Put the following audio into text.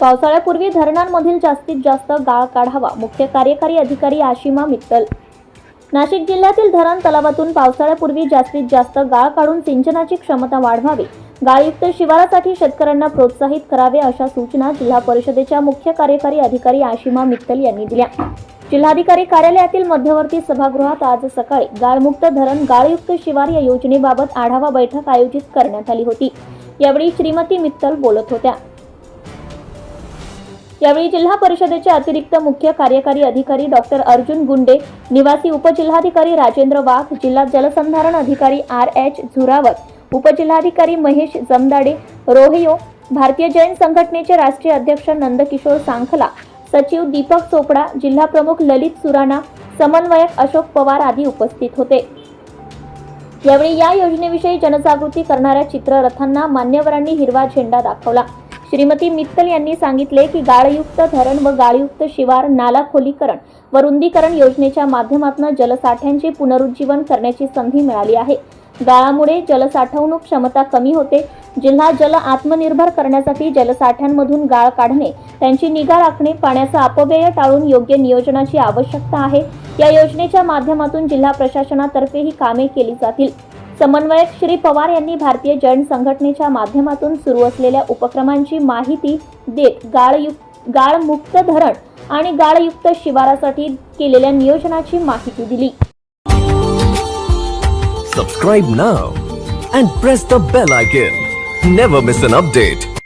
पावसाळ्यापूर्वी धरणांमधील जास्तीत जास्त गाळ काढावा मुख्य कार्यकारी अधिकारी आशिमा मित्तल. नाशिक जिल्ह्यातील धरण तलावातून पावसाळ्यापूर्वी जास्तीत जास्त गाळ काढून सिंचनाची क्षमता वाढवावी गाळयुक्त शिवारासाठी शेतकऱ्यांना प्रोत्साहित करावे अशा सूचना जिल्हा परिषदेच्या मुख्य कार्यकारी अधिकारी आशिमा मित्तल यांनी दिल्या. जिल्हाधिकारी कार्यालयातील मध्यवर्ती सभागृहात आज सकाळी गाळमुक्त धरण गाळयुक्त शिवार या योजनेबाबत आढावा बैठक आयोजित करण्यात आली होती. यावेळी श्रीमती मित्तल बोलत होत्या. यावेळी जिल्हा परिषदेचे अतिरिक्त मुख्य कार्यकारी अधिकारी डॉक्टर अर्जुन गुंडे निवासी उपजिल्हाधिकारी राजेंद्र वाघ जिल्हा जलसंधारण अधिकारी आर एच झुरावत उपजिल्हाधिकारी महेश जमदाडे रोहियो भारतीय जैन संघटनेचे राष्ट्रीय अध्यक्ष नंदकिशोर सांखला सचिव दीपक चोपडा जिल्हा प्रमुख ललित सुराणा समन्वयक अशोक पवार आदी उपस्थित होते. यावेळी या योजनेविषयी जनजागृती करणाऱ्या चित्ररथांना मान्यवरांनी हिरवा झेंडा दाखवला. श्रीमती मित्तल यांनी सांगितले की गाळयुक्त धरण व गाळयुक्त शिवार नाला खोलीकरण व रुंदीकरण योजनेच्या माध्यमातून जलसाठ्यांचे पुनरुज्जीवन करण्याची संधी मिळाली आहे. गाळामुळे जलसाठवणूक क्षमता कमी होते. जिल्हा जल आत्मनिर्भर करण्यासाठी जलसाठ्यांमधून गाळ काढणे त्यांची निगा राखणे पाण्याचा अपव्यय टाळून योग्य नियोजनाची आवश्यकता आहे. या योजनेच्या माध्यमातून जिल्हा प्रशासनातर्फे ही कामे केली जातील. समन्वयक श्री पवार यांनी भारतीय जैन संघटनेच्या माध्यमातून सुरू असलेल्या उपक्रमांची माहिती देत गाळयुक्त गाळमुक्त धरण आणि गाळयुक्त शिवारासाठी केलेल्या नियोजनाची माहिती दिली. Subscribe now and press the bell icon never miss an update